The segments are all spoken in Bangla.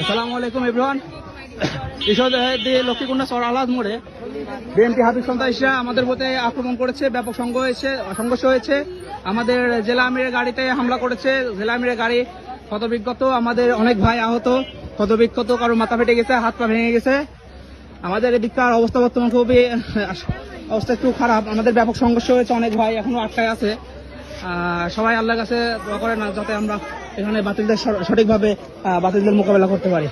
আসসালামু আলাইকুম ইব্রান ঈশ্বর লক্ষ্মীকুণ্ডা সর আলাদ মোড়ে বিএনপি হাফিজ সন্ত্রাসীরা আমাদের প্রতি আক্রমণ করেছে, ব্যাপক সংঘ হয়েছে, সংঘর্ষ হয়েছে। আমাদের জেলা আমিরের গাড়িতে হামলা করেছে, জেলা আমিরের গাড়ি ক্ষতবিক্ষত, আমাদের অনেক ভাই আহত, ক্ষতবিক্ষত, কারও মাথা ফেটে গেছে, হাত পা ভেঙে গেছে। আমাদের এদিককার অবস্থা বর্তমান খুবই অবস্থা একটু খারাপ। আমাদের ব্যাপক সংঘর্ষ হয়েছে, অনেক ভাই এখনও আটকায় আছে। সবাই আল্লাহর কাছে দোয়া করেন না যাতে আমরা এখানে বাতিলদের সঠিকভাবে বাতিলদের মোকাবেলা করতে পারি।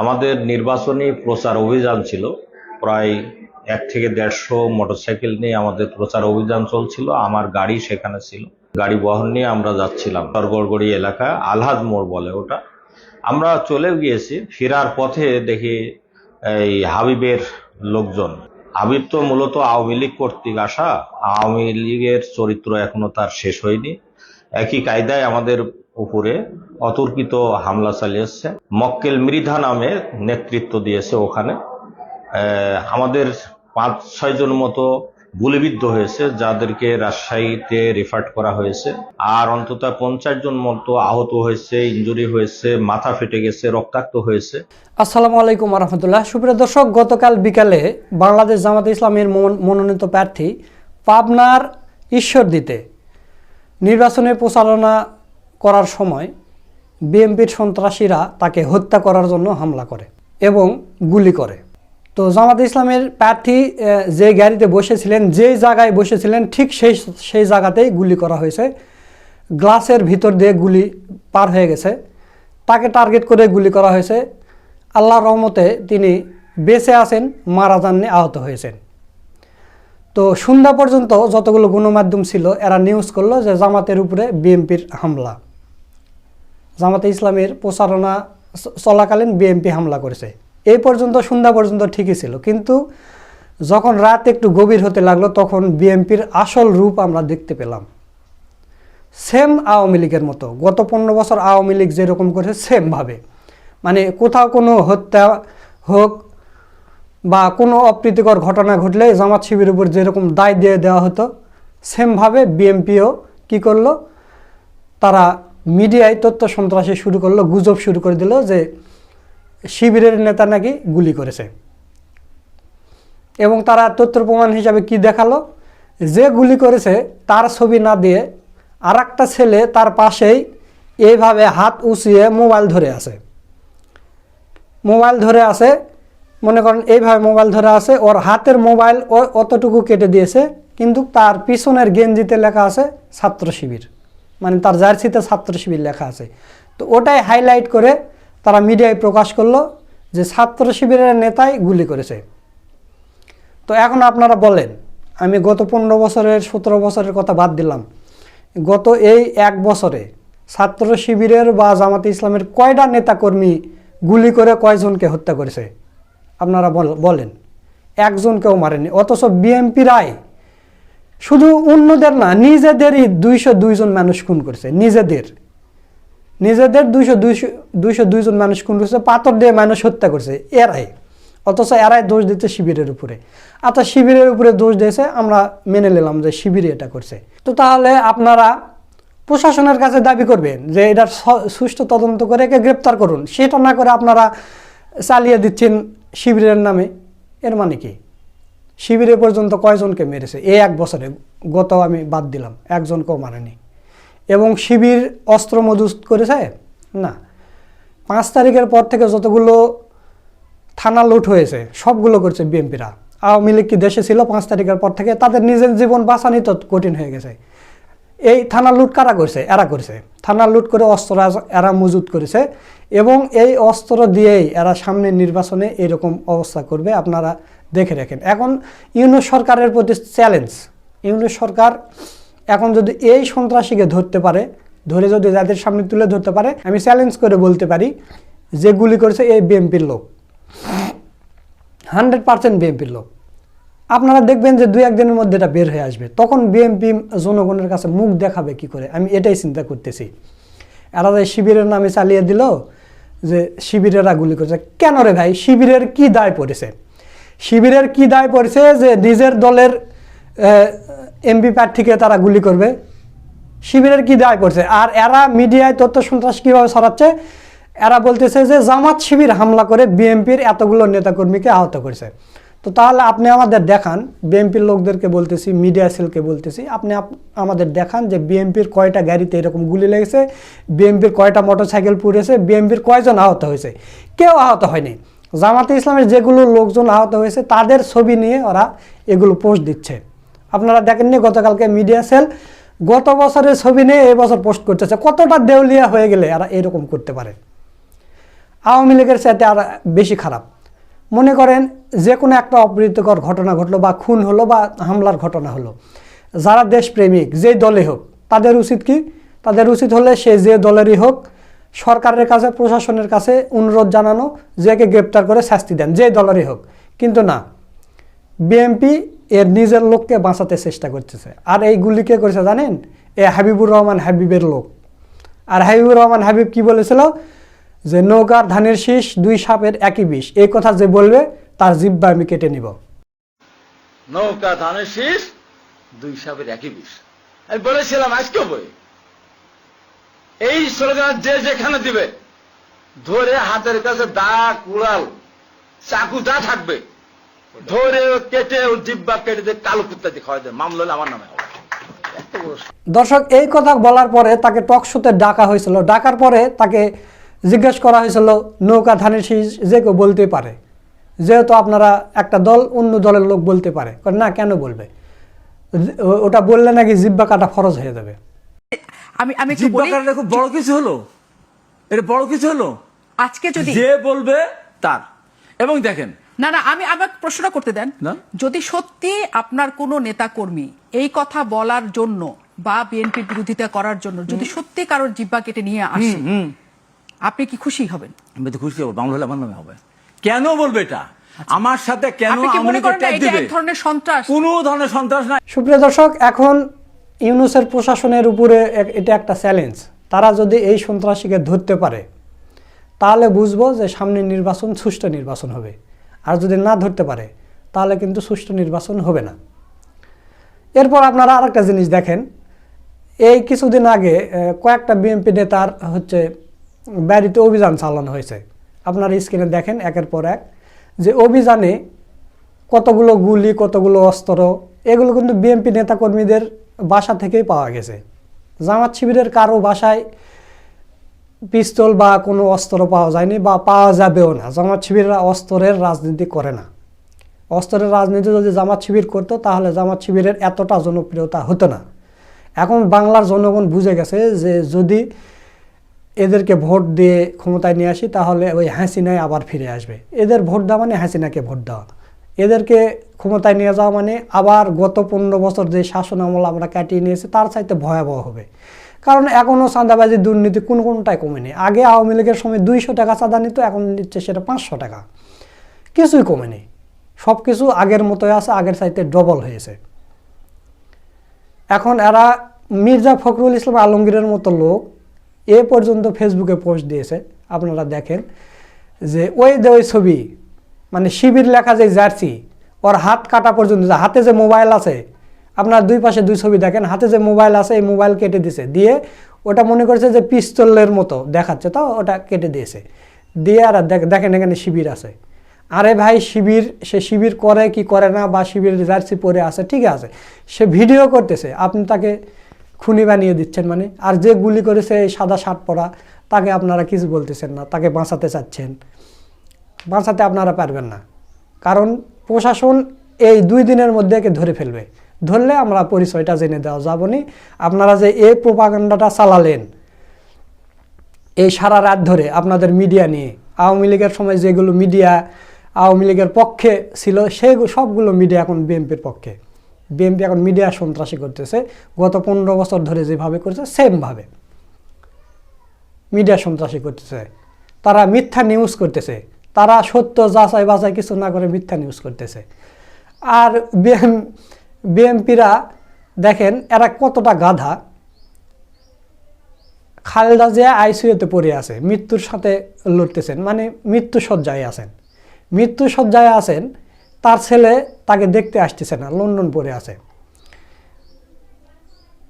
আমাদের নির্বাচনী প্রচার অভিযান ছিল। প্রায় এক থেকে দেড়শো মোটরসাইকেল নিয়ে আমাদের প্রচার অভিযান চলছিল। আমার গাড়ি সেখানে ছিল। গাড়ি বহন নিয়ে আমরা যাচ্ছিলাম। সরগড়গড়ি এলাকা আলহাদ মোড় বলে ওটা। আমরা চলে গিয়েছি। ফেরার পথে দেখি এই হাবিবের লোকজন। হাবিব তো মূলত আওয়ামী লীগ কর্তৃক আসা। আওয়ামী লীগের চরিত্র এখনও তার শেষ হয়নি। একই কায়দায় আমাদের উপরে অতর্কিত হামলা চালিয়েছে মক্কেল মৃধা নামে নেতৃত্ব দিয়েছে ওখানে। আমাদের পাঁচ ছয় জন মতো গুলিবিদ্ধ হয়েছে, যাদেরকে রাজশাহীতে রেফার্ড করা হয়েছে। আর অন্তত পঞ্চাশ জন মতো আহত হয়েছে ইঞ্জুরি হয়েছে, মাথা ফেটে গেছে, রক্তাক্ত হয়েছে। আসসালামু আলাইকুম রহমতুল্লাহ সুপ্রিয় দর্শক, গতকাল বিকালে বাংলাদেশ জামাত ইসলামের মন- মনোনীত প্রার্থী পাবনার ঈশ্বরদীতে নির্বাচনের প্রচারণা করার সময় বিএনপির সন্ত্রাসীরা তাকে হত্যা করার জন্য হামলা করে এবং গুলি করে। তো জামাত ইসলামের প্রার্থী যে গাড়িতে বসেছিলেন যে জায়গায় বসেছিলেন, ঠিক সেই সেই জায়গাতেই গুলি করা হয়েছে। গ্লাসের ভিতর দিয়ে গুলি পার হয়ে গেছে। তাকে টার্গেট করে গুলি করা হয়েছে। আল্লাহর রহমতে তিনি বেঁচে আছেন, মারা যাননি, আহত হয়েছেন। তো সন্ধ্যা পর্যন্ত যতগুলো গণমাধ্যম ছিল, এরা নিউজ করল যে জামাতের উপরে বিএনপির হামলা। জামাতে ইসলামের প্রচারণা চলাকালীন বিএনপি হামলা করেছে। এই পর্যন্ত, সন্ধ্যা পর্যন্ত ঠিকই ছিল। কিন্তু যখন রাত একটু গভীর হতে লাগল, তখন বিএনপির আসল রূপ আমরা দেখতে পেলাম। সেম আওয়ামী লীগের মতো, গত পনেরো বছর আওয়ামী লীগ যেরকম করেছে সেমভাবে। মানে কোথাও কোনো হত্যা হোক বা কোনো অপ্রীতিকর ঘটনা ঘটলে জামাত শিবির উপর যেরকম দায় দিয়ে দেওয়া হতো, সেমভাবে বিএমপিও কি করল? তারা মিডিয়ায় তথ্য সন্ত্রাসী শুরু করল, গুজব শুরু করে দিল যে শিবিরের নেতা নাকি গুলি করেছে। এবং তারা তথ্য প্রমাণ হিসাবে কি দেখাল? যে গুলি করেছে, তার ছবি না দিয়ে আর ছেলে তার পাশেই এইভাবে হাত উঁচিয়ে মোবাইল ধরে আছে। মোবাইল ধরে আছে, মনে করেন এইভাবে মোবাইল ধরে আছে, ওর হাতের মোবাইল ও অতটুকু কেটে দিয়েছে, কিন্তু তার পিছনের গেঞ্জিতে লেখা আছে, ছাত্র শিবির। মানে তার জার্সিতে ছাত্র শিবির লেখা আছে। তো ওটাই হাইলাইট করে তারা মিডিয়ায় প্রকাশ করল যে ছাত্র শিবিরের নেতাই গুলি করেছে। তো এখন আপনারা বলেন, আমি গত পনেরো বছরের, সতেরো বছরের কথা বাদ দিলাম। গত এই এক বছরে ছাত্র শিবিরের বা জামাতে ইসলামের কয়টা নেতাকর্মী গুলি করে কয়জনকে হত্যা করেছে? আপনারা বল- বলেন। একজনকেও মারেনি অথচ বিএমপিরাই শুধু অন্যদের না, নিজেদেরই দুইশো দুইজন মানুষ খুন করেছে, নিজেদের। নিজেদের দুইশো দুইশো দুইশো দুইজন মানুষ খুন করেছে, পাথর দিয়ে মানুষ হত্যা করছে, এরাই। অথচ এরাই দোষ দিচ্ছে শিবিরের উপরে। আচ্ছা শিবিরের উপরে দোষ দিয়েছে, আমরা মেনে নিলাম যে শিবিরে এটা করছে। তো তাহলে আপনারা প্রশাসনের কাছে দাবি করবেন যে এটার সুষ্ঠু তদন্ত করে একে গ্রেপ্তার করুন। সেটা না করে আপনারা চালিয়ে দিচ্ছেন শিবিরের নামে, এর মানে কি? শিবিরে পর্যন্ত কয়জনকে মেরেছে? এই এক বছরে গত আমি বাদ দিলাম, একজনকেও মারেনি। এবং শিবির অস্ত্র মজুত করেছে? না। পাঁচ তারিখের পর থেকে যতগুলো থানা লুট হয়েছে, সবগুলো করছে বিএনপিরা আওয়ামী লীগ কি দেশে ছিল পাঁচ তারিখের পর থেকে? তাদের নিজের জীবন বাঁচানি তো কঠিন হয়ে গেছে। এই থানা লুট কারা করছে? এরা করছে। থানা লুট করে অস্ত্র এরা মজুত করেছে এবং এই অস্ত্র দিয়েই এরা সামনের নির্বাচনে এরকম অবস্থা করবে। আপনারা দেখে রাখেন। এখন ইউনুস সরকারের প্রতি চ্যালেঞ্জ ইউনুস সরকার এখন যদি এই সন্ত্রাসীকে ধরতে পারে, ধরে যদি যাদের সামনে তুলে ধরতে পারে, আমি চ্যালেঞ্জ করে বলতে পারি যে গুলি করেছে এই বিএনপির লোক। হান্ড্রেড পার্সেন্ট বিএনপির লোক। আপনারা দেখবেন যে দুই একদিনের মধ্যে এটা বের হয়ে আসবে। তখন বিএনপি জনগণের কাছে মুখ দেখাবে কি করে? আমি এটাই চিন্তা করতেছি। এরা যে শিবিরের নামে চালিয়ে দিল যে শিবিরেরা গুলি করেছে। কেন রে ভাই? শিবিরের কি দায় পড়েছে? শিবিরের কি দায় পড়েছে যে নিজের দলের এমপি প্রার্থীকে তারা গুলি করবে? শিবিরের কি দায় করছে? আর এরা মিডিয়ায় তথ্য সন্ত্রাস কীভাবে ছড়াচ্ছে? এরা বলতেছে যে জামাত শিবির হামলা করে বিএনপির এতগুলো নেতাকর্মীকে আহত করেছে। তো তাহলে আপনি আমাদের দেখান বিএনপির লোকদেরকে বলতেছি, মিডিয়া সেলকে বলতেছি, আপনি আমাদের দেখান যে বিএনপির কয়টা গাড়িতে এরকম গুলি লেগেছে বিএনপির কয়টা মোটরসাইকেল পুড়েছে বিএনপির কয়জন আহত হয়েছে? কেউ আহত হয়নি। জামাতে ইসলামের যেগুলো লোকজন আহত হয়েছে, তাদের ছবি নিয়ে ওরা এগুলো পোস্ট দিচ্ছে। আপনারা দেখেননি গতকালকে মিডিয়া সেল গত বছরের ছবি নিয়ে এবছর পোস্ট করতেছে। কতটা দেউলিয়া হয়ে গেলে এরা এরকম করতে পারে? আওয়ামী লীগের সাথে আর বেশি খারাপ। মনে করেন যে কোনো একটা অপ্রীতিকর ঘটনা ঘটলো বা খুন হলো বা হামলার ঘটনা হলো। যারা দেশপ্রেমিক, যেই দলে হোক, তাদের উচিত কি? তাদের উচিত হলে সে যে দলেরই হোক সরকারের কাছে, প্রশাসনের কাছে অনুরোধ জানানো যে একে গ্রেপ্তার করে শাস্তি দেন, যে দলেরই হোক। কিন্তু না বিএমপি এর নিজের লোককে বাঁচাতে চেষ্টা করতেছে। আর এই গুলি কে করেছে জানেন? এ হাবিবুর রহমান হাবিবের লোক। আর হাবিবুর রহমান হাবিব কি বলেছিল? যে নৌকার ধানের শীষ, দুই সাপের একই বিষ। এই কথা যে বলবে, তার জিব্বা আমি কেটে নিব। নৌকা, ধানের শীষ, দুই সাপের একই বিষ। আমি বলেছিলাম, আজকে বই। এই স্লোগান যে যেখানে দিবে, ধরে হাতের কাছে দা কুড়াল চাকু যা থাকবে। ধরে কেটে ও জিব্বা কেটে দিয়ে কালো কুত্তা দিয়ে খাওয়া দেয় মামলা আমার নামে দর্শক, এই কথা বলার পরে তাকে টক শোতে ডাকা হয়েছিল। ডাকার পরে তাকে জিজ্ঞেস করা হয়েছিল, নৌকা ধানের শীষ যে কেউ বলতে পারে। যেহেতু আপনারা একটা দল, অন্য দলের লোক বলতে পারে। না, কেন বলবে? ওটা বললে নাকি জিব্বা কাটা ফরজ হয়ে যাবে। আমি আমি একটু বলি খুব বড় কিছু হলো? এটা বড় কিছু হলো? আজকে যদি যে বলবে তার। এবং দেখেন না না আমি আমার প্রশ্নটা করতে দেন। যদি সত্যি আপনার কোনো নেতা কর্মী এই কথা বলার জন্য বা বিএনপির বিরোধিতা করার জন্য যদি সত্যি কারোর জিব্বা কেটে নিয়ে আসে আপনি কি খুশি হবেন? আমি তো খুশি হব বাংলা হলে আমার নামে হবে। কেন বলবে এটা? আমার সাথে কেন আপনি কি মনে লীগের করেন এটা এক ধরনের সন্ত্রাস? কোনো ধরনের সন্ত্রাস নাই। সুপ্রিয় দর্শক এখন ইউনুসের প্রশাসনের উপরে এটা একটা চ্যালেঞ্জ তারা যদি এই সন্ত্রাসীকে ধরতে পারে, তাহলে বুঝব যে সামনে নির্বাচন, সুষ্ঠু নির্বাচন হবে। আর যদি না ধরতে পারে, তাহলে কিন্তু সুষ্ঠু নির্বাচন হবে না। এরপর আপনারা আরেকটা জিনিস দেখেন। এই কিছুদিন আগে কয়েকটা বিএনপি নেতার হচ্ছে বাড়িতে অভিযান চালানো হয়েছে। আপনারা স্ক্রিনে দেখেন একের পর এক যে অভিযানে কতগুলো গুলি, কতগুলো অস্ত্র এগুলো কিন্তু বিএনপি নেতাকর্মীদের বাসা থেকেই পাওয়া গেছে। জামাত শিবিরের কারও বাসায় পিস্তল বা কোনো অস্ত্র পাওয়া যায়নি বা পাওয়া যাবেও না। জামাত শিবিররা অস্ত্রের রাজনীতি করে না। অস্ত্রের রাজনীতি যদি জামাত শিবির করতো, তাহলে জামাত শিবিরের এতটা জনপ্রিয়তা হতো না। এখন বাংলার জনগণ বুঝে গেছে যে যদি এদেরকে ভোট দিয়ে ক্ষমতায় নিয়ে আসি, তাহলে ওই হাসিনায় আবার ফিরে আসবে। এদের ভোট দেওয়া মানে হাসিনাকে ভোট দেওয়া। এদেরকে ক্ষমতায় নিয়ে যাওয়া মানে আবার গত পনেরো বছর যে শাসন আমল আমরা কাটিয়ে নিয়েছি, তার চাইতে ভয়াবহ হবে। কারণ এখনও চাঁদাবাজি দুর্নীতি কোন কোনটাই কমেনি। আগে আওয়ামী লীগের সময় দুইশো টাকা চাঁদা নিত, এখন নিচ্ছে সেটা পাঁচশো টাকা। কিছুই কমেনি। সব কিছু আগের মতোই আছে, আগের চাইতে ডবল হয়েছে। এখন এরা মির্জা ফখরুল ইসলাম আলমগীরের মতো লোক, এ পর্যন্ত ফেসবুকে পোস্ট দিয়েছে, আপনারা দেখেন, যে ওই যে ওই ছবি মানে শিবির লেখা যে জার্সি, ওর হাত কাটা পর্যন্ত হাতে যে মোবাইল আছে, আপনার দুই পাশে দুই ছবি দেখেন, হাতে যে মোবাইল আছে, এই মোবাইল কেটে দিয়েছে দিয়ে ওটা মনে করছে যে পিস্তলের মতো দেখাচ্ছে তো ওটা কেটে দিয়েছে। দিয়ে আর দেখ- দেখেন এখানে শিবির আছে। আরে ভাই, শিবির, সে শিবির করে কি করে না বা শিবির জার্সি পরে আছে, ঠিক আছে। সে ভিডিও করতেছে, আপনি তাকে খুনি বানিয়ে দিচ্ছেন মানে আর যে গুলি করেছে সাদা শার্ট পরা, তাকে আপনারা কিছু বলতেছেন না, তাকে বাঁচাতে চাচ্ছেন। বাঁচাতে আপনারা পারবেন না। কারণ প্রশাসন এই দুই দিনের মধ্যে একে ধরে ফেলবে। ধরলে আমরা পরিচয়টা জেনে দেওয়া যাবনি আপনারা যে এই প্রোপাগান্ডাটা চালালেন, এই সারা রাত ধরে আপনাদের মিডিয়া নিয়ে, আওয়ামী লীগের সময় যেগুলো মিডিয়া, আওয়ামী লীগের পক্ষে ছিল, সেই সবগুলো মিডিয়া এখন বিএনপির পক্ষে। বিএনপি এখন মিডিয়া সন্ত্রাসী করতেছে। গত পনেরো বছর ধরে যেভাবে করছে, সেমভাবে। মিডিয়া সন্ত্রাসী করতেছে। তারা মিথ্যা নিউজ করতেছে। তারা সত্য, যাচাই বাছাই কিছু না করে মিথ্যা নিউজ করতেছে। আর বিএম বিএমপিরা দেখেন, এরা কতটা গাধা। খালেদা জিয়া আইসিইউতে পড়ে আছে, মৃত্যুর সাথে লড়তেছেন মানে মৃত্যু সজ্জায় আছেন। মৃত্যু সজ্জায় আছেন, তার ছেলে তাকে দেখতে আসতেছে না, লন্ডন পড়ে আছে।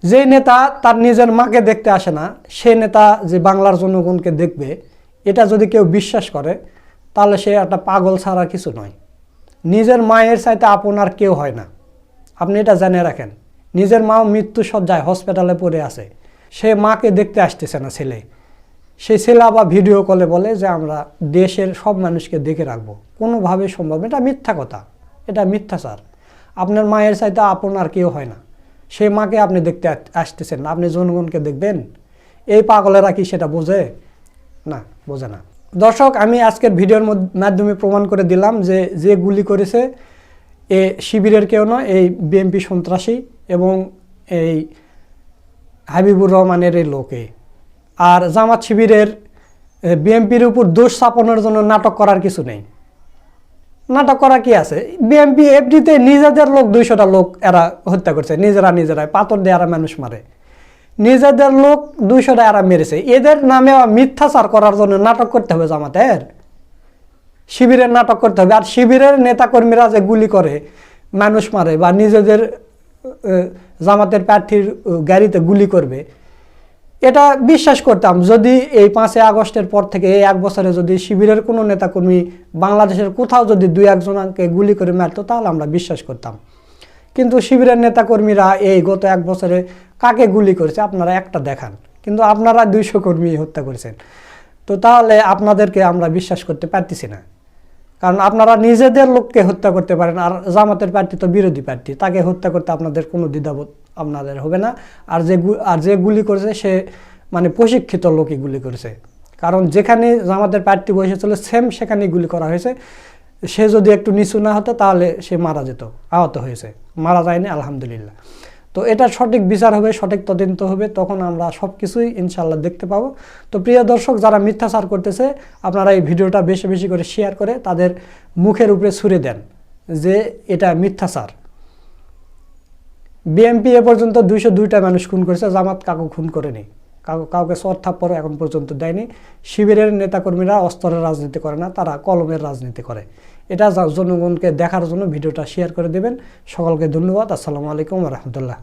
যে নেতা তার নিজের মাকে দেখতে আসে না, সে নেতা যে বাংলার জনগণকে দেখবে, এটা যদি কেউ বিশ্বাস করে তাহলে সে একটা পাগল ছাড়া কিছু নয়। নিজের মায়ের চাইতে আপনার কেউ হয় না। আপনি এটা জেনে রাখেন। নিজের মা মৃত্যু সজ্জায় হসপিটালে পড়ে আছে। সে মাকে দেখতে আসতেছে না ছেলে। সেই ছেলে আবার ভিডিও কলে বলে যে, আমরা দেশের সব মানুষকে দেখে রাখব। কোনোভাবে সম্ভব এটা মিথ্যা কথা। এটা মিথ্যাচার আপনার মায়ের চাইতে আপনার কেউ হয় না। সেই মাকে আপনি দেখতে আস- আসতেছেন আপনি জনগণকে দেখবেন? এই পাগলেরা কি সেটা বোঝে? না বোঝে না। দর্শক, আমি আজকের ভিডিওর মাধ্যমে প্রমাণ করে দিলাম যে যে গুলি করেছে এ শিবিরের কেউ নয়, এই বিএমপি সন্ত্রাসী এবং এই হাবিবুর রহমানের এই লোকে। আর জামাত শিবিরের বিএমপির উপর দোষ চাপানোর জন্য নাটক করার কিছু নেই। নাটক করা কি আছে? বিএমপি এফডিতে নিজেদের লোক, দুইশোটা লোক এরা হত্যা করছে, নিজেরা নিজেরাই, পাথর দিয়ে এরা মানুষ মারে। নিজেদের লোক দুইশোটা এরা মেরেছে। এদের নামে মিথ্যাচার করার জন্য নাটক করতে হবে জামাতের। শিবিরের নাটক করতে হবে। আর শিবিরের নেতাকর্মীরা যে গুলি করে, মানুষ মারে বা নিজেদের জামাতের প্রার্থীর গাড়িতে গুলি করবে, এটা বিশ্বাস করতাম। যদি এই পাঁচই আগস্টের পর থেকে এই এক বছরে যদি শিবিরের কোনো নেতাকর্মী বাংলাদেশের কোথাও যদি দুই একজনকে গুলি করে মারতো, তাহলে আমরা বিশ্বাস করতাম। কিন্তু শিবিরের নেতাকর্মীরা এই গত এক বছরে কাকে গুলি করেছে আপনারা একটা দেখান। কিন্তু আপনারা দুইশো কর্মী হত্যা করেছেন। তো তাহলে আপনাদেরকে আমরা বিশ্বাস করতে পারতেছি না। কারণ আপনারা নিজেদের লোককে হত্যা করতে পারেন, আর জামাতের প্রার্থী তো বিরোধী প্রার্থী, তাকে হত্যা করতে আপনাদের কোনো দ্বিধাবোধ আপনাদের হবে না। আর যে আর যে গুলি করেছে, সে মানে প্রশিক্ষিত লোকই গুলি করেছে। কারণ যেখানে জামাতের প্রার্থী বসেছিল সেম সেখানেই গুলি করা হয়েছে। সে যদি একটু নিচু না হতো, তাহলে সে মারা যেত, আহত হয়েছে। মারা যায়নি, আলহামদুলিল্লাহ। তো এটা সঠিক বিচার হবে, সঠিক তদন্ত হবে, তখন আমরা সব কিছুই ইনশাল্লাহ দেখতে পাবো। তো প্রিয় দর্শক, যারা মিথ্যাচার করতেছে, আপনারা এই ভিডিওটা বেশি বেশি করে শেয়ার করে তাদের মুখের উপরে ছুড়ে দেন যে এটা মিথ্যাচার। বিএমপি এ পর্যন্ত দুইশো দুইটা মানুষ খুন করেছে, জামাত কাকু খুন করেনি। কাউ কাউকে সর থাপ্পড় এখন পর্যন্ত দেয়নি। শিবিরের নেতাকর্মীরা অস্ত্রের রাজনীতি করে না, তারা কলমের রাজনীতি করে। এটা জনগণকে দেখার জন্য ভিডিওটা শেয়ার করে দেবেন। সকলকে ধন্যবাদ। আসসালামু আলাইকুম রহমতুল্লাহ।